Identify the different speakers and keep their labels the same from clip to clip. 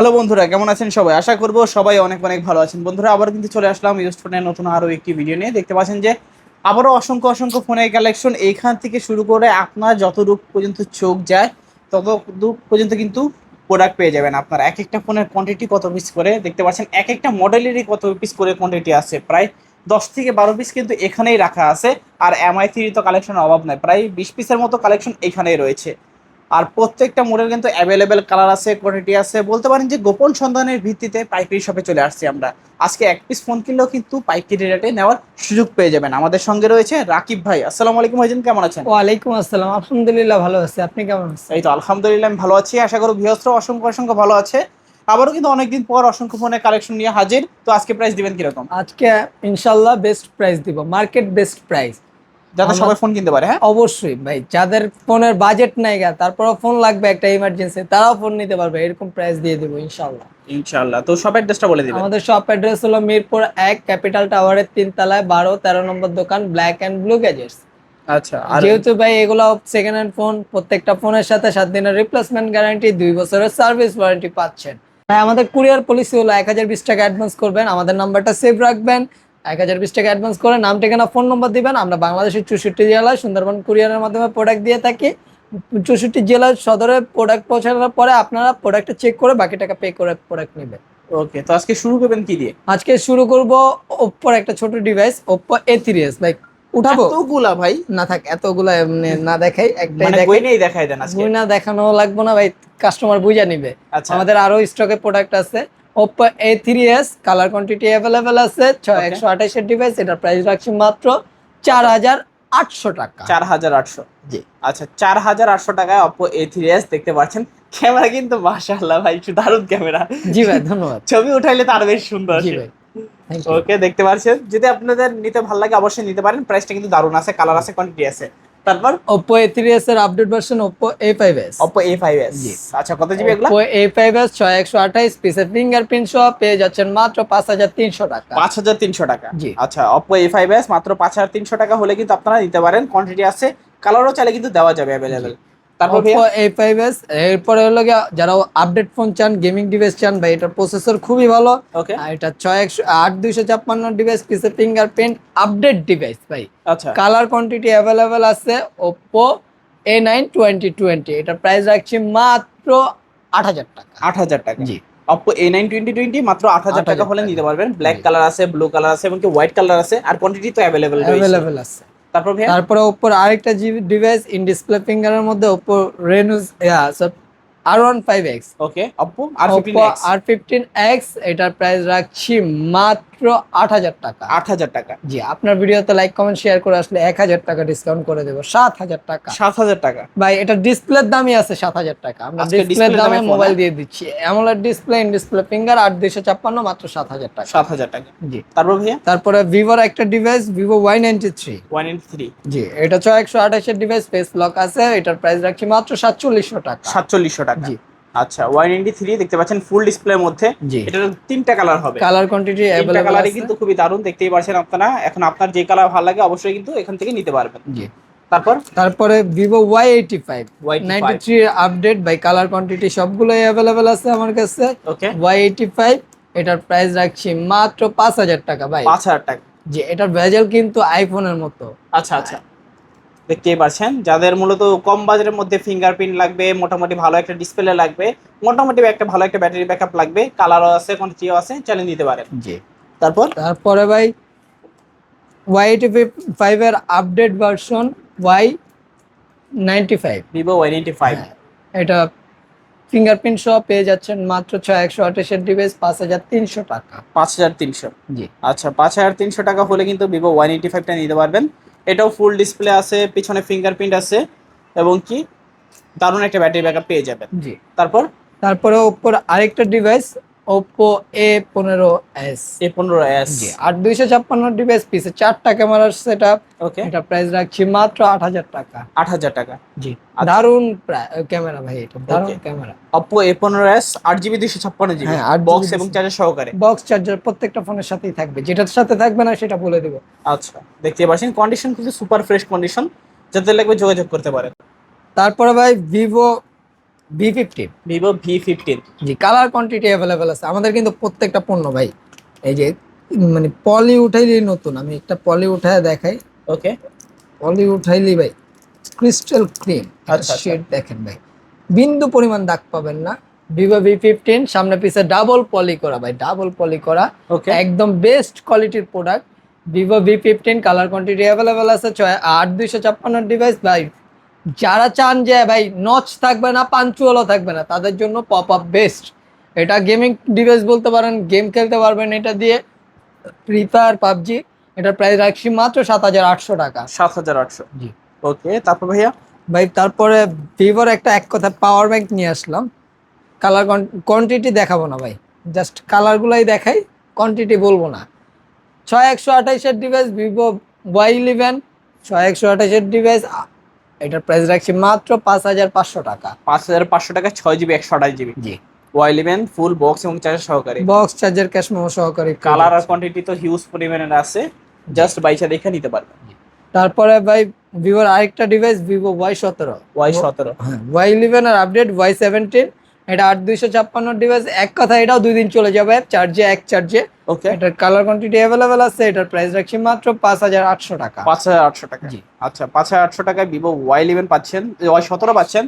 Speaker 1: Hello বন্ধুরা, কেমন আছেন সবাই? আশা করব সবাই অনেক অনেক ভালো আছেন। বন্ধুরা, আবার কিন্তু চলে আসলাম ইউজ ফোনের নতুন আরও একটি ভিডিও নিয়ে। দেখতে পাচ্ছেন যে, আবারও অসংখ্য অসংখ্য ফোনের কালেকশন এইখান থেকে শুরু করে আপনার যতটুক পর্যন্ত চোখ যায় তত ততটুক পর্যন্ত কিন্তু প্রোডাক্ট পেয়ে যাবেন আপনার। এক একটা ফোনের কোয়ান্টিটি কত পিস করে? দেখতে পাচ্ছেন, এক একটা মডেলেরই কত পিস করে কোয়ান্টিটি আছে? প্রায় দশ থেকে বারো পিস কিন্তু এখানেই রাখা আছে। আর এমআই থ্রি তো কালেকশনের অভাব নাই। প্রায় বিশ পিসের মতো কালেকশন এখানেই রয়েছে। আর প্রত্যেকটা মডেল কিন্তু অ্যাভেলেবেল কালার আছে কোয়ান্টিটি আছে। বলতে পারেন যে গোপন সন্ধানের ভিত্তিতে পাইকারি শপে চলে আসছি আমরা। আজকে এক পিস ফোন কিনলেও কিন্তু পাইকারি রেটে নেওয়ার সুযোগ পেয়ে যাবেন। আমাদের সঙ্গে রয়েছে রাকিব ভাই। আসসালামু আলাইকুম ভাইজান কেমন আছেন?
Speaker 2: ওয়ালাইকুম আসসালাম। আলহামদুলিল্লাহ ভালো আছি। আপনি কেমন আছেন?
Speaker 1: এই তো আলহামদুলিল্লাহ আমি ভালো আছি। আশা করি বৃহস্ত্র অসংখ্য অসংখ্য ভালো আছে। আবারও কিন্তু অনেকদিন পর অসংখ্য ফোনের কালেকশন নিয়ে হাজির। তো আজকে প্রাইস দিবেন কীরকম?
Speaker 2: আজকে ইনশাল্লাহ বেস্ট প্রাইস দিব। মার্কেট বেস্ট প্রাইস
Speaker 1: যাতে সবাই ফোন কিনতে পারে হ্যাঁ?
Speaker 2: অবশ্যই ভাই যাদের ফোনের বাজেট নাই গা তারপরেও ফোন লাগবে একটা ইমার্জেন্সি তারাও ফোন নিতে পারবে এরকম প্রাইস দিয়ে দেবো ইনশাল্লাহ
Speaker 1: ইনশাআল্লাহ। তো সব অ্যাড্রেসটা বলে দিবেন।
Speaker 2: আমাদের শপ অ্যাড্রেস হলো মিরপুর এক ক্যাপিটাল টাওয়ারের তিন তলায় বারো তেরো নম্বর দোকান ব্ল্যাক অ্যান্ড ব্লু গ্যাজেটস
Speaker 1: আচ্ছা আর
Speaker 2: যেহেতু ভাই এগুলো সেকেন্ড হ্যান্ড ফোন প্রত্যেকটা ফোনের সাথে সাত দিনের রিপ্লেসমেন্ট গ্যারান্টি দুই বছরের সার্ভিস ওয়ারেন্টি পাচ্ছেন। ভাই আমাদের কুরিয়ার পলিসি হলো এক হাজার বিশ টাকা অ্যাডভান্স করবেন আমাদের নাম্বারটা সেভ রাখবেন। এক হাজার বিশ টাকা অ্যাডভান্স করে নাম ঠিকানা ফোন নম্বর দিবেন। আমরা বাংলাদেশের চৌষট্টি জেলায় সুন্দরবন কুরিয়ারের মাধ্যমে প্রোডাক্ট দিয়ে থাকি। চৌষট্টি জেলার সদরে প্রোডাক্ট পৌঁছানোর পরে আপনারা প্রোডাক্টটা চেক করে বাকি টাকা পে করে প্রোডাক্ট নেবেন।
Speaker 1: ওকে তো আজকে শুরু করবেন কি দিয়ে?
Speaker 2: আজকে শুরু করব ওপ্পোর একটা ছোট device Oppo A three S ভাই উঠাবো?
Speaker 1: এতগুলা ভাই।
Speaker 2: না থাক এতগুলো এমনি না দেখাই একটাই
Speaker 1: মানে
Speaker 2: দেখাই।
Speaker 1: দেখাই দেন আজকে।
Speaker 2: বই না দেখানো লাগবে না ভাই কাস্টমার বুঝা নিবে।
Speaker 1: আচ্ছা।
Speaker 2: আমাদের আরও স্টকে প্রোডাক্ট আছে। Oppo A three S colour quantity available আছে
Speaker 1: Okay.
Speaker 2: একশো আঠাশের ডিভাইস এটার প্রাইস রাখছি মাত্র চার হাজার আটশো টাকা।
Speaker 1: চার হাজার আটশো।
Speaker 2: জি।
Speaker 1: আচ্ছা চার হাজার আটশো টাকায় অপো এ থ্রি এস দেখতে পাচ্ছেন। ক্যামেরা কিন্তু মাশাআল্লাহ ভাই দারুণ ক্যামেরা।
Speaker 2: জি ভাই ধন্যবাদ।
Speaker 1: ছবি উঠাইলে তার বেশ সুন্দর
Speaker 2: জি ভাই
Speaker 1: ওকে দেখতে পাচ্ছেন। যদি আপনাদের নিতে ভালো লাগে অবশ্যই নিতে পারেন। প্রাইসটা কিন্তু দারুণ আছে কালার আছে কোয়ান্টিটি আছে। তারপর?
Speaker 2: Oppo A3s এর update version A five S জি।
Speaker 1: আচ্ছা কত জিবি এগুলা?
Speaker 2: ছয় একশো আঠাইশ পিসের ফিঙ্গারপ্রিন্ট সহ পেয়ে যাচ্ছেন মাত্র পাঁচ হাজার তিনশো টাকা।
Speaker 1: পাঁচ হাজার তিনশো টাকা।
Speaker 2: জি।
Speaker 1: আচ্ছা Oppo এ ফাইভ এস মাত্র পাঁচ হাজার তিনশো টাকা হলে কিন্তু আপনারা নিতে পারেন। কোয়ান্টিটি আছে কালারও চাইলে কিন্তু দেওয়া যাবে অ্যাভেলেবেল তারপর
Speaker 2: ওপ্পো এ ফাইভ এস এরপরে হলো যারা আপডেট ফোন চান গেমিং ডিভাইস চান ভাই এটার প্রসেসর খুবই ভালো।
Speaker 1: ওকে
Speaker 2: আর এটা ছয় একশো আট দুইশো ছাপ্পান্ন ডিভাইস পিসে ফিঙ্গারপ্রিন্ট আপডেট ডিভাইস ভাই।
Speaker 1: আচ্ছা।
Speaker 2: কালার কোয়ান্টিটি আছে প্রাইস রাখছি মাত্র আট হাজার টাকা।
Speaker 1: আট হাজার টাকা।
Speaker 2: জি।
Speaker 1: Oppo A nine twenty twenty মাত্র আট হাজার টাকা হলে নিতে পারবেন। ব্ল্যাক কালার আছে ব্লু কালার আছে এমনকি হোয়াইট কালার আছে আর কোয়ান্টিটি তো অ্যাভেলেবেল
Speaker 2: আছে।
Speaker 1: তারপর
Speaker 2: তারপরে ওপ্পোর আরেকটা ডিভাইস ইন ডিসপ্লে ফিঙ্গারের মধ্যে Oppo রেনুজ R one five X
Speaker 1: okay R
Speaker 2: R fifteen X এটার প্রাইস রাখছি মাত্র আট হাজার টাকা।
Speaker 1: আট হাজার টাকা।
Speaker 2: জি আপনার ভিডিওতে লাইক কমেন্ট শেয়ার করে আসলে এক হাজার টাকা ডিসকাউন্ট করে দেবো। সাত হাজার টাকা।
Speaker 1: সাত হাজার টাকা।
Speaker 2: ভাই এটা ডিসপ্লের দামই আছে সাত হাজার টাকা। আমরা ডিসপ্লের দামে মোবাইল
Speaker 1: হ্যাঁ?
Speaker 2: দিয়ে দিচ্ছি। AMOLED display in display finger আট দুইশো ছাপ্পান্ন মাত্র সাত হাজার টাকা।
Speaker 1: সাত হাজার টাকা।
Speaker 2: জি।
Speaker 1: তারপর ভাইয়া?
Speaker 2: তারপরে ভিভোর একটা device Vivo Y ninety three
Speaker 1: one in three
Speaker 2: G এটা ছয় একশো আঠাশের ডিভাইস ফেস লক আছে। এটার প্রাইস রাখছি মাত্র সাতচল্লিশশো টাকা।
Speaker 1: সাতচল্লিশশো টাকা।
Speaker 2: জি।
Speaker 1: আচ্ছা ওয়ান ইন্টি থ্রি দেখতে পাচ্ছেন ফুল ডিসপ্লের মধ্যে।
Speaker 2: জি।
Speaker 1: এটার তিনটা কালার হবে।
Speaker 2: কালার কোয়ান্টিটি
Speaker 1: তিনটা কালারই কিন্তু খুবই দারুণ দেখতেই পারছেন আপনারা। এখন আপনার যে কালার ভালো লাগে অবশ্যই কিন্তু এখান থেকে নিতে পারবেন।
Speaker 2: জি।
Speaker 1: তারপর?
Speaker 2: তারপরে Vivo Y eighty five
Speaker 1: Y85
Speaker 2: ninety three update by colour quantity সবগুলোই অ্যাভেলেবেল আছে আমার কাছে।
Speaker 1: ওকে
Speaker 2: ওয়াই এইটি ফাইভ এটার প্রাইস রাখছি মাত্র পাঁচ হাজার টাকা ভাই।
Speaker 1: পাঁচ হাজার টাকা।
Speaker 2: যে এটার ভেজাল কিন্তু আইফোনের মতো।
Speaker 1: আচ্ছা আচ্ছা। দেখতেই পাচ্ছেন। যাদের মূলত কম বাজারের মধ্যে ফিঙ্গারপ্রিন্ট লাগবে মোটামুটি ভালো একটা ডিসপ্লে লাগবে মোটামুটি একটা ভালো একটা ব্যাটারি ব্যাকআপ লাগবে কালারও আছে কোয়ান্টিটিও আছে চ্যালেঞ্জ দিতে পারেন।
Speaker 2: জি।
Speaker 1: তারপর?
Speaker 2: তারপরে ভাই ওয়াই এইটি ফাইভ এর update version Y ninety five
Speaker 1: Vivo Y ninety five.
Speaker 2: এটা ফিঙ্গারপ্রিন্ট সহ পেয়ে যাচ্ছেন মাত্র ছয় একশো আঠাশের ডিভাইস পাঁচ হাজার তিনশো টাকা।
Speaker 1: পাঁচ হাজার তিনশো।
Speaker 2: জি।
Speaker 1: আচ্ছা পাঁচ হাজার তিনশো টাকা হলে কিন্তু ভিভো ওয়ান নাইনটি ফাইভটা নিতে পারবেন। এটাও ফুল ডিসপ্লে আছে পিছনে ফিঙ্গারপ্রিন্ট আছে এবং কি দারুণ একটা ব্যাটারি ব্যাকআপ পেয়ে যাবেন।
Speaker 2: জি।
Speaker 1: তারপর?
Speaker 2: তারপরে ওপর আরেকটা ডিভাইস ওপ্পো এ পনেরো এস
Speaker 1: এ পনেরো এস
Speaker 2: আর দুইশো ছাপ্পান্ন ডিভাইস পিসে চারটা ক্যামেরার সেট আপ
Speaker 1: ওকে
Speaker 2: এটা প্রাইস রাখছি মাত্র আট হাজার টাকা।
Speaker 1: আট হাজার টাকা।
Speaker 2: জি
Speaker 1: আচ্ছা।
Speaker 2: দারুণ ক্যামেরা ভাই এটা
Speaker 1: দারুণ
Speaker 2: ক্যামেরা
Speaker 1: অপো এ পনেরো এস আট জিবি দুশো ছাপ্পান্ন জিবি
Speaker 2: 8GB
Speaker 1: বক্স এবং চার্জার সহকারে।
Speaker 2: বক্স চার্জার প্রত্যেকটা ফোনের সাথেই থাকবে। যেটার সাথে থাকবে না সেটা বলে দেবো।
Speaker 1: আচ্ছা দেখতে পাচ্ছেন কন্ডিশন কিন্তু সুপার ফ্রেশ কন্ডিশন যাতে লাগবে যোগাযোগ করতে পারেন।
Speaker 2: তারপরে ভাই Vivo V fifteen
Speaker 1: Vivo V fifteen
Speaker 2: জি কালার কোয়ান্টিটি অ্যাভেলেবেল আছে। আমাদের কিন্তু প্রত্যেকটা পণ্য ভাই। এই যে মানে পলি উঠাইলি নতুন। আমি একটা পলি উঠায় দেখাই।
Speaker 1: ওকে
Speaker 2: পলি উঠাইলি ভাই ক্রিস্টাল
Speaker 1: আচ্ছা।
Speaker 2: শেড দেখেন ভাই। বিন্দু পরিমাণ দাগ পাবেন না। ভিভো ভি ফিফটিন সামনে পিছে ডাবল পলি করা ভাই। ডাবল পলি করা।
Speaker 1: ওকে
Speaker 2: একদম বেস্ট কোয়ালিটির product Vivo V fifteen colour quantity available আছে। ছয় আট দুইশো ছাপ্পান্ন ডিভাইস ভাই যারা চান যে ভাই নচ থাকবে না পাঞ্চুয়ালও থাকবে না তাদের জন্য পপ আপ বেস্ট এটা গেমিং ডিভাইস বলতে পারেন গেম খেলতে পারবেন এটা দিয়ে। ফ্রি ফায়ার পাবজি এটার প্রাইস রাখছি মাত্র সাত হাজার আটশো টাকা।
Speaker 1: সাত হাজার আটশো।
Speaker 2: জি।
Speaker 1: ওকে তারপর ভাইয়া?
Speaker 2: ভাই তারপরে ভিভোর একটা এক কথা পাওয়ার ব্যাংক নিয়ে আসলাম। কালার কোয়ান্টিটি দেখাবো না ভাই জাস্ট কালারগুলাই দেখাই কোয়ান্টিটি বলব না। ছয় একশো আঠাইশের ডিভাইস ভিভো ওয়াই ইলেভেন ছয় একশো আঠাইশের ডিভাইস এটার প্রাইস রাখছি মাত্র পাঁচ হাজার পাঁচশো টাকা।
Speaker 1: পাঁচ হাজার পাঁচশো টাকা ছয় জিবি একশো আঠাশ জিবি
Speaker 2: জি।
Speaker 1: ওয়াই ইলেভেন ফুল বক্স এবং চার্জার সহকারে।
Speaker 2: বক্স চার্জার ক্যাশ মেমো সহকারে
Speaker 1: কালার আর কোয়ান্টিটি তো হিউজ পরিমাণের আছে। জাস্ট বাইশা দেখে নিতে পারবেন।
Speaker 2: তারপরে ভাই ভিভোর আরেকটা ডিভাইস ভিভো ওয়াই সতেরো।
Speaker 1: ওয়াই সতেরো।
Speaker 2: হ্যাঁ ওয়াই ইলেভেন আর আপডেট ওয়াই সেভেন্টিন এটা আট দুইশো ছাপ্পান্ন ডিভাইস এক কথা এটাও দুই দিন চলে যাবে চার্জে এক চার্জে
Speaker 1: ওকে
Speaker 2: এটার কালার কোয়ান্টিটি অ্যাভেলেবেল আছে এটার প্রাইস রাখছি মাত্র পাঁচ হাজার আটশো টাকা।
Speaker 1: পাঁচ হাজার আটশো টাকা।
Speaker 2: জি।
Speaker 1: আচ্ছা পাঁচ হাজার আটশো টাকায় ভিভো ওয়াই ইলেভেন পাচ্ছেন ওয়াই সতেরো পাচ্ছেন।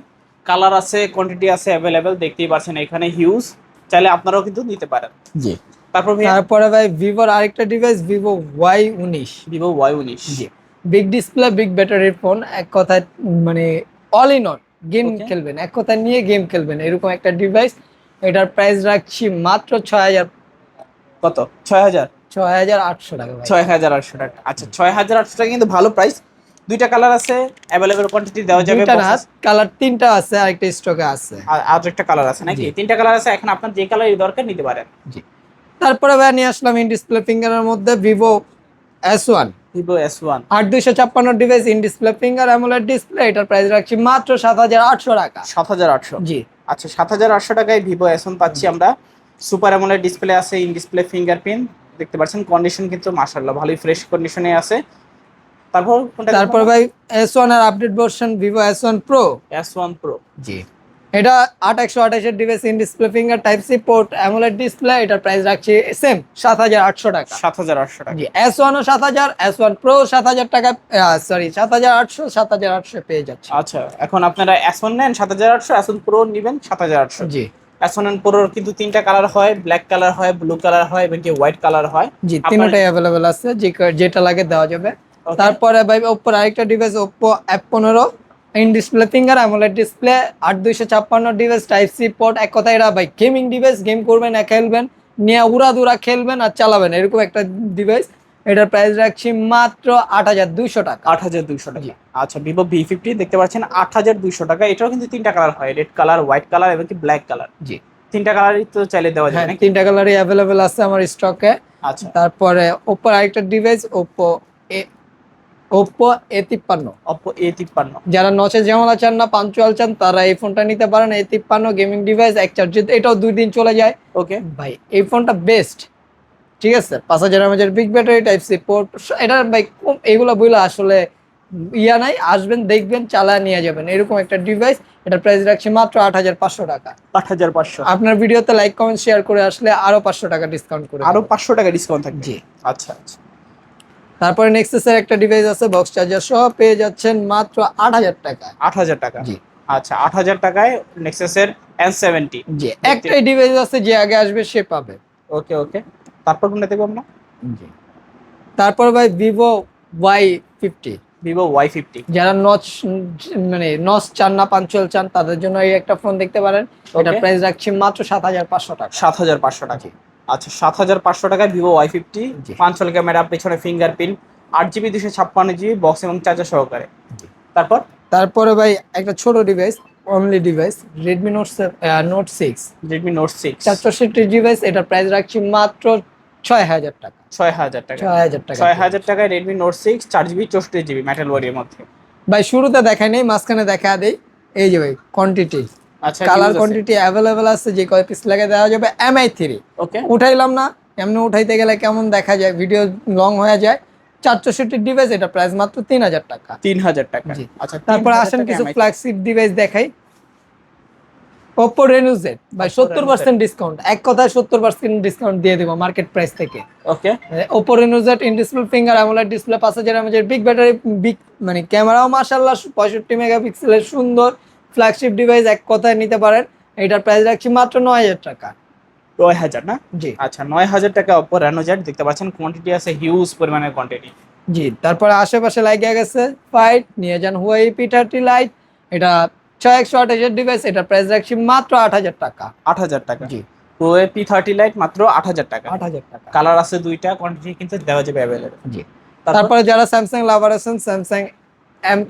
Speaker 1: কালার আছে কোয়ান্টিটি আছে অ্যাভেলেবেল দেখতেই পাচ্ছেন এখানে হিউজ চাইলে আপনারাও কিন্তু নিতে পারেন।
Speaker 2: জি।
Speaker 1: তারপর
Speaker 2: তারপরে ভাই ভিভোর আরেকটা ডিভাইস ভিভো ওয়াই উনিশ।
Speaker 1: ভিভো ওয়াই উনিশ।
Speaker 2: জি। বিগ ডিসপ্লে বিগ ব্যাটারির ফোন এক কথায় মানে অল ইন অল গেম খেলবেন এক কথায় নিয়ে গেম খেলবেন। এরকম একটা ডিভাইস এটার প্রাইস রাখছি মাত্র ছয় হাজার
Speaker 1: কত? ছয় হাজার?
Speaker 2: ছয় হাজার আটশো টাকা
Speaker 1: ছয় হাজার আটশো টাকা। আচ্ছা ছয় হাজার আটশো টাকা কিন্তু ভালো প্রাইস দুইটা কালার আছে অ্যাভেলেবেল কোয়ান্টিটি দেওয়া যাবে
Speaker 2: দুইটা না কালার তিনটা আছে আরেকটা স্টকে আছে।
Speaker 1: আর আর একটা কালার আছে নাকি? তিনটা কালার আছে এখন আপনার যে কালার দরকার নিতে পারেন।
Speaker 2: তারপরে ভাই নিয়ে আসলাম ইন ডিসপ্লে ফিঙ্গারের মধ্যে Vivo S one
Speaker 1: Vivo S one
Speaker 2: আট দুইশো ছাপ্পান্ন device in display finger AMOLED display এটার প্রাইস রাখছি মাত্র সাত হাজার আটশো টাকা।
Speaker 1: সাত হাজার আটশো।
Speaker 2: জি।
Speaker 1: আচ্ছা সাত হাজার আটশো টাকায় ভিভো এস ওয়ান পাচ্ছি আমরা। সুপার অ্যামোলেড ডিসপ্লে আছে ইন ডিসপ্লে ফিঙ্গারপ্রিন্ট দেখতে পাচ্ছেন কন্ডিশন কিন্তু মাশাআল্লাহ ভালোই ফ্রেশ কন্ডিশনে আছে। তারপর
Speaker 2: তারপর ভাই এস ওয়ান আর update version Vivo S one pro
Speaker 1: S one pro
Speaker 2: জি। এটা আট একশো আঠাশের device in display finger type C port AMOLED display এটার প্রাইস রাখছি সেম সাত হাজার আটশো টাকা।
Speaker 1: সাত হাজার আটশো টাকা।
Speaker 2: জি এস ওয়ানও সাত হাজার এস ওয়ান প্রো সাত হাজার টাকা সরি সাত হাজার আটশো সাত হাজার আটশো পেয়ে যাচ্ছে।
Speaker 1: আচ্ছা এখন আপনারা এস ওয়ান নেন সাত হাজার আটশো এস ওয়ান প্রো নেবেন সাত হাজার আটশো।
Speaker 2: জি।
Speaker 1: ওয়ান প্রোর কিন্তু তিনটা কালার হয় ব্ল্যাক কালার হয় ব্লু কালার হয় এবং কি হোয়াইট কালার হয়।
Speaker 2: জি তিনটাই অ্যাভেলেবেল আছে যেটা লাগে দেওয়া যাবে। তারপরে ভাই ওপ্পোর আরেকটা ডিভাইস ওপ্পো অ্যাপ পনেরো। In display finger AMOLED display আট দুইশো ছাপ্পান্ন ডিভাইস টাইপ সি পোর্ট এক কথা এরা ভাই গেমিং ডিভাইস গেম করবেন আর খেলবেন নিয়ে উড়া দুরা খেলবেন আর চালাবেন এরকম একটা ডিভাইস এটার প্রাইস রাখছি মাত্র আট হাজার দুইশো টাকা
Speaker 1: আট হাজার দুইশো টাকা আচ্ছা ভিভো ভি ফিফটি দেখতে পাচ্ছেন আট হাজার দুইশো টাকা এটাও কিন্তু তিনটা কালার হয় রেড কালার হোয়াইট কালার এবং কি ব্ল্যাক কালার
Speaker 2: জি
Speaker 1: তিনটা কালারই তো চাইলে দেওয়া নাকি
Speaker 2: তিনটা কালারই অ্যাভেলেবেল আছে আমার স্টকে
Speaker 1: আচ্ছা
Speaker 2: তারপরে ওপ্পোর আরেকটা device Oppo A Oppo A তিপ্পান্ন।
Speaker 1: অপো এ তিপ্পান্ন।
Speaker 2: যারা নচে ঝামেলা চান না পাঞ্চুয়াল চান তারা এই ফোনটা নিতে পারেন। এই তিপ্পান্ন গেমিং ডিভাইস এক চার্জে এটাও দুই দিন চলে যায়।
Speaker 1: ওকে
Speaker 2: ভাই এই ফোনটা বেস্ট ঠিক আছে? পাঁচ হাজার এমএচের big battery type C port এটা ভাই এগুলো বইলে আসলে ইয়া নাই। আসবেন দেখবেন চালায় নিয়ে যাবেন। এরকম একটা ডিভাইস এটা প্রাইস রাখছি মাত্র আট হাজার পাঁচশো টাকা।
Speaker 1: আট হাজার পাঁচশো।
Speaker 2: আপনার ভিডিওতে লাইক কমেন্ট শেয়ার করে আসলে আরও পাঁচশো টাকা ডিসকাউন্ট করে আরও
Speaker 1: পাঁচশো টাকা ডিসকাউন্ট থাকবে।
Speaker 2: জি।
Speaker 1: আচ্ছা আচ্ছা।
Speaker 2: তারপরে নেক্সাসের একটা ডিভাইস আছে বক্স চার্জার সহ পেয়ে যাচ্ছেন মাত্র আট হাজার টাকা।
Speaker 1: আট হাজার টাকা।
Speaker 2: জি।
Speaker 1: আচ্ছা আট হাজার টাকায় নেক্সাসের এন সেভেন্টি
Speaker 2: জি একটাই ডিভাইস আছে যে আগে আসবে সে পাবে।
Speaker 1: ওকে ওকে। তারপর কোনটা দেখব আমরা? জি।
Speaker 2: তারপর ভাই Vivo Y fifty
Speaker 1: Vivo Y fifty
Speaker 2: যারা নচ মানে নচ চান না পাঞ্চুয়াল চান তাদের জন্য এই একটা ফোন দেখতে পারেন। এটা. প্রাইস রাখছি মাত্র সাত হাজার পাঁচশো টাকা।
Speaker 1: সাত হাজার পাঁচশো টাকা। আচ্ছা সাত হাজার পাঁচশো টাকায় ভিভো ওয়াই ফিফটি
Speaker 2: জি।
Speaker 1: পাঁচশো ক্যামেরা পেছনে ফিঙ্গারপ্রিন্ট আট জিবি দুশো ছাপ্পান্ন জিবি বক্স এবং চার্জার সহকারে। তারপর?
Speaker 2: তারপরে ভাই একটা ছোট device only device Redmi Note Note six
Speaker 1: Redmi Note six
Speaker 2: চারশোষট্টি device এটার প্রাইস রাখছি মাত্র ছয় হাজার টাকা।
Speaker 1: ছয় হাজার টাকা।
Speaker 2: ছয় হাজার টাকা।
Speaker 1: ছয় হাজার টাকায় রেডমি নোট সিক্স চার জিবি চৌষট্টি জিবি মেটাল বডির মধ্যে।
Speaker 2: ভাই শুরুতে দেখাই নেই মাঝখানে দেখা দেই। এই যে ভাই কোয়ান্টিটি কালার কোয়ান্টিটি অ্যাভেলেবেল আছে। যে কয় পিস লাগে দেওয়া যাবে এমআই থ্রি
Speaker 1: ওকে
Speaker 2: উঠাইলাম না এমনি উঠাইতে গেলে কেমন দেখা যায়? ভিডিও লং হয়ে যায়। চারশোষট্টি ডিভাইস এটা প্রাইস মাত্র তিন হাজার টাকা।
Speaker 1: তিন হাজার টাকা।
Speaker 2: জি।
Speaker 1: আচ্ছা
Speaker 2: তারপর আসেন কিছু ফ্ল্যাগশিপ ডিভাইস দেখাই। ওপো রেনু জেড ভাই
Speaker 1: Oppo
Speaker 2: সত্তর
Speaker 1: Reno Z।
Speaker 2: পার্সেন্ট ডিসকাউন্ট এক কথায় সত্তর পার্সেন্ট ডিসকাউন্ট দিয়ে দিব মার্কেট প্রাইস থেকে।
Speaker 1: Okay
Speaker 2: Oppo Reno Z in display finger AMOLED display পাঁচ হাজার এমএজের বিগ ব্যাটারি বিগ মানে ক্যামেরাও মাশাল্লাহ পঁয়ষট্টি মেগাপিক্সেলের সুন্দর। ফ্ল্যাগশিপ ডিভাইস এক কথায় নিতে পারেন এটার প্রাইস রাখছি মাত্র নয় হাজার টাকা।
Speaker 1: নয় হাজার না?
Speaker 2: জি।
Speaker 1: আচ্ছা নয় হাজার টাকা অপর রেনোজেট দেখতে পাচ্ছেন কোয়ান্টিটি আছে হিউজ পরিমাণের কোয়ান্টিটি
Speaker 2: জি তারপরে আশেপাশে লাগিয়ে গেছে ফাইট নিয়ে যান হুয়াই পি থার্টি লাইট এটা ছয় একশো আঠাশের ডিভাইস এটা প্রাইস রাখছি মাত্র আট হাজার টাকা।
Speaker 1: আট হাজার টাকা।
Speaker 2: জি।
Speaker 1: প্রো পি থার্টি লাইট মাত্র আট হাজার টাকা।
Speaker 2: আট হাজার টাকা।
Speaker 1: কালার আছে দুইটা কোয়ান্টিটি কিন্তু দেওয়া যাবে অ্যাভেলেবেল
Speaker 2: জি।
Speaker 1: তারপরে?
Speaker 2: যারা স্যামসাং লাভার আছেন স্যামসাং এম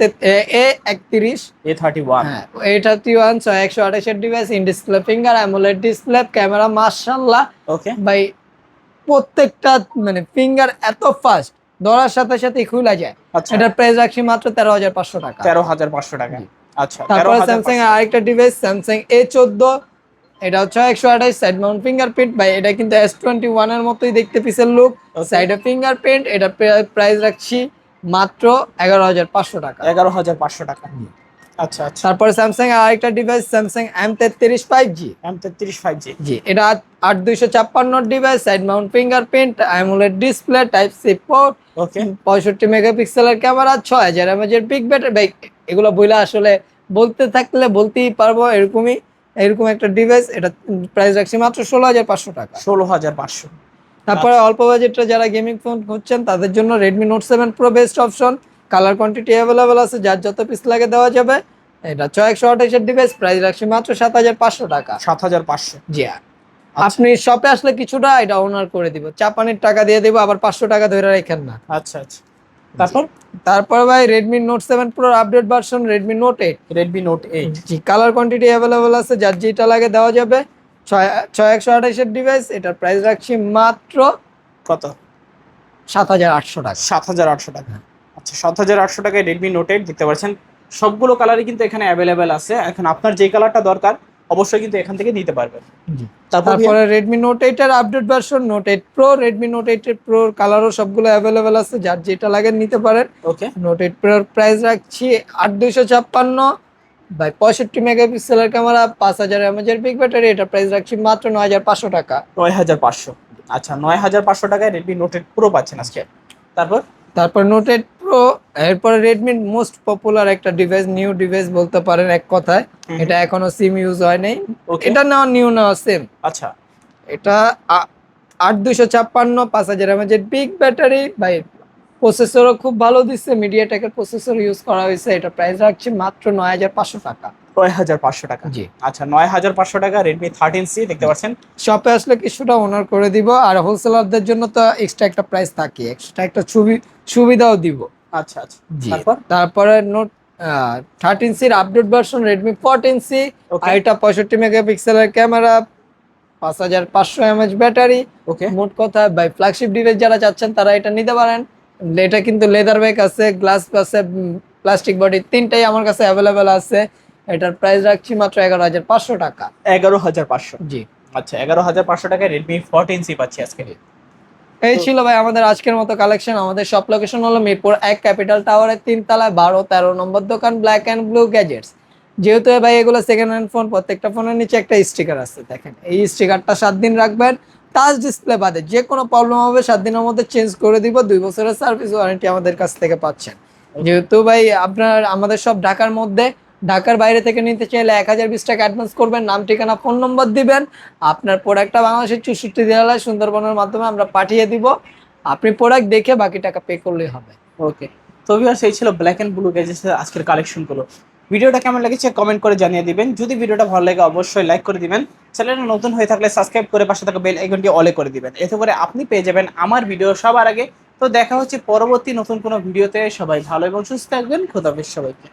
Speaker 2: এ একত্রিশ
Speaker 1: এ থার্টি ওয়ান
Speaker 2: হ্যাঁ ওয়ান ছয় একশো আঠাশের device in display finger AMOLED display camera মার্শাল্লাহ
Speaker 1: ওকে
Speaker 2: ভাই প্রত্যেকটা মানে ফিঙ্গার এত ফাস্ট ধরার সাথে সাথে খুলে যায়।
Speaker 1: আচ্ছা।
Speaker 2: এটার প্রাইস রাখছি মাত্র তেরো হাজার পাঁচশো টাকা।
Speaker 1: তেরো হাজার পাঁচশো টাকা। আচ্ছা তেরো
Speaker 2: তারপরে
Speaker 1: হাজার
Speaker 2: স্যামসাং এর আরেকটা ডিভাইস স্যামসাং এ চোদ্দ এটা হচ্ছে একশো আঠাশ সাইড মাউন্ট ফিঙ্গারপ্রিন্ট ভাই এটা কিন্তু এস টোয়েন্টি ওয়ানের মতোই দেখতে পিসের লুক. সাইডে ফিঙ্গারপ্রিন্ট এটা প্রাইস রাখছি মাত্র এগারো হাজার পাঁচশো টাকা।
Speaker 1: এগারো হাজার পাঁচশো টাকা। আচ্ছা আচ্ছা।
Speaker 2: তারপরে স্যামসাং এর আরেকটা ডিভাইস স্যামসাং এম তেত্রিশ ফাইভ জি
Speaker 1: এম তেত্রিশ ফাইভ জি
Speaker 2: জি এটা আট দুইশো ছাপ্পান্ন device side mount fingerprint AMOLED display type C port
Speaker 1: okay
Speaker 2: পঁয়ষট্টি মেগাপিক্সেলের ক্যামেরা ছয় হাজার এমএজের বিগ ব্যাটারি ভাই এগুলো বইলে আসলে বলতে থাকলে বলতেই পারব এরকমই এরকম একটা ডিভাইস এটা প্রাইস রাখছি মাত্র ষোলো হাজার পাঁচশো টাকা।
Speaker 1: ষোলো হাজার পাঁচশো।
Speaker 2: তারপরে অল্প বাজেটটা যারা গেমিং ফোন খুঁজছেন তাদের জন্য Redmi Note seven pro best option colour quantity available আছে যার যত পিস লাগে দেওয়া যাবে। এটা ছয় একশো আঠাশের ডিভাইস প্রাইস রাখছি মাত্র সাত হাজার পাঁচশো টাকা।
Speaker 1: সাত হাজার পাঁচশো।
Speaker 2: জি আপনি শপে আসলে কিছুটা এটা অনার করে দিব। চাপানির টাকা দিয়ে দিব আবার পাঁচশো টাকা ধরে রাখেন না।
Speaker 1: আচ্ছা আচ্ছা। তারপর?
Speaker 2: তারপর ভাই Redmi Note seven pro update version Redmi Note eight
Speaker 1: Redmi Note eight
Speaker 2: জি কালার কোয়ান্টিটি অ্যাভেলেবেল আছে যার যেটা লাগে দেওয়া যাবে। ছয় ছয় একশো আঠাশের ডিভাইস এটার প্রাইস রাখছি মাত্র
Speaker 1: কত?
Speaker 2: সাত হাজার আটশো টাকা।
Speaker 1: সাত হাজার আটশো টাকা। আচ্ছা সাত হাজার আটশো টাকায় রেডমি নোট এইট দেখতে পাচ্ছেন। সবগুলো কালারই কিন্তু এখানে অ্যাভেলেবেল আছে। এখন আপনার যে কালারটা দরকার অবশ্যই কিন্তু এখান থেকে নিতে পারবেন। তারপর
Speaker 2: রেডমি নোট এইট এর update version Note eight pro Redmi Note eight এর প্রো কালারও সবগুলো অ্যাভেলেবেল আছে। যার যেটা লাগে নিতে পারেন।
Speaker 1: ওকে
Speaker 2: নোট এইট প্রোর প্রাইস রাখছি আট দুইশো ছাপ্পান্ন। বাই পঁয়ষট্টি মেগাপিক্সেলের ক্যামেরা পাঁচ হাজার এমএজের বিগ ব্যাটারি এটা প্রাইস রাখছি মাত্র নয় হাজার পাঁচশো টাকা।
Speaker 1: নয় হাজার পাঁচশো। আচ্ছা নয় হাজার পাঁচশো টাকায় রেডমি নোট এইট প্রো পাচ্ছেন আজকে। তারপর?
Speaker 2: তারপর নোট এইট প্রো এরপরে রেডমির মোস্ট পপুলার একটা ডিভাইস নিউ ডিভাইস বলতে পারেন এক কথায়। এটা এখনও সিম ইউজ হয় নাই।
Speaker 1: ওকে
Speaker 2: এটা নেওয়া নিউ নেওয়া সেম
Speaker 1: আচ্ছা।
Speaker 2: এটা আট দুশো ছাপ্পান্ন পাঁচ হাজার এমএজের বিগ ব্যাটারি বাই প্রসেসরও খুব ভালো দিচ্ছে মিডিয়াটেকের প্রসেসর ইউজ করা হয়েছে। এটা প্রাইস রাখছি মাত্র নয় হাজার পাঁচশো টাকা।
Speaker 1: নয় হাজার পাঁচশো টাকা।
Speaker 2: জি।
Speaker 1: আচ্ছা নয় হাজার পাঁচশো টাকা রেডমি থার্টিন সি দেখতে পাচ্ছেন?
Speaker 2: শপে আসলে কিছুটা ওনার করে দিব আর হোলসেলারদের জন্য তো এক্সট্রা একটা প্রাইস থাকে এক্সট্রা একটা ছবি সুবিধাও দিব।
Speaker 1: আচ্ছা আচ্ছা। তারপর?
Speaker 2: তারপরে নোট থার্টিন সির update version Redmi fourteen C আর এটা পঁয়ষট্টি মেগাপিক্সেলের ক্যামেরা পাঁচ হাজার পাঁচশো এমএচ ব্যাটারি
Speaker 1: ওকে
Speaker 2: মোট কথা বাই ফ্ল্যাগশিপ ডিভাইস যারা চাচ্ছেন তারা এটা নিতে পারেন। এটা কিন্তু লেদার ব্যাগ আছে গ্লাস আছে প্লাস্টিক বডি তিনটাই আমার কাছে অ্যাভেলেবেল আছে। এটার প্রাইস রাখছি মাত্র এগারো হাজার পাঁচশো টাকা।
Speaker 1: এগারো হাজার পাঁচশো।
Speaker 2: জি।
Speaker 1: আচ্ছা এগারো হাজার পাঁচশো টাকায় রেডমি ফোরটিন সি পাচ্ছি আজকে।
Speaker 2: এই ছিল ভাই আমাদের আজকের মতো কালেকশন আমাদের সব লোকেশন হলো মিরপুর এক ক্যাপিটাল টাওয়ারের তিন তলায় বারো তেরো নম্বর দোকান ব্ল্যাক অ্যান্ড ব্লু গ্যাজেটস যেহেতু ভাই এগুলো সেকেন্ড হ্যান্ড ফোন প্রত্যেকটা ফোনের নিচে একটা স্টিকার আছে দেখেন। এই স্টিকারটা সাত দিন রাখবেন। টাচ ডিসপ্লে বাদে যে কোনো প্রবলেম হবে, সাত দিনের মধ্যে চেঞ্জ করে দিব, দুই বছরের সার্ভিস ওয়ারেন্টি আমাদের কাছ থেকে পাচ্ছেন। যেহেতু ভাই, আপনার, আমাদের সব ঢাকার মধ্যে, ঢাকার বাইরে থেকে নিতে চাইলে এক হাজার বিশ টাকা অ্যাডভান্স করবেন, নাম, ঠিকানা ফোন নম্বর দিবেন। আপনার প্রোডাক্টটা বাংলাদেশের চৌষট্টি জেলায়, সুন্দরবনের মাধ্যমে আমরা পাঠিয়ে দিব। আপনি প্রোডাক্ট দেখে বাকি টাকা পে করলেই হবে।
Speaker 1: ওকে তবে সেই ছিল ব্ল্যাক অ্যান্ড ব্লু গ্যাজেটসের আজকের কালেকশনগুলো ভিডিওটা কেমন লেগেছে কমেন্ট করে জানিয়ে দিবেন। যদি ভিডিওটা ভালো লাগে অবশ্যই লাইক করে দিবেন। চ্যানেলটা নতুন হয়ে থাকলে সাবস্ক্রাইব করে পাশে থাকা বেল আইকনটি অলে করে দিবেন। এতে করে আপনি পেয়ে যাবেন আমার ভিডিও সবার আগে। তো দেখা হচ্ছে পরবর্তী নতুন কোনো ভিডিওতে সবাই ভালো এবং সুস্থ থাকবেন। খোদাফেজ সবাইকে।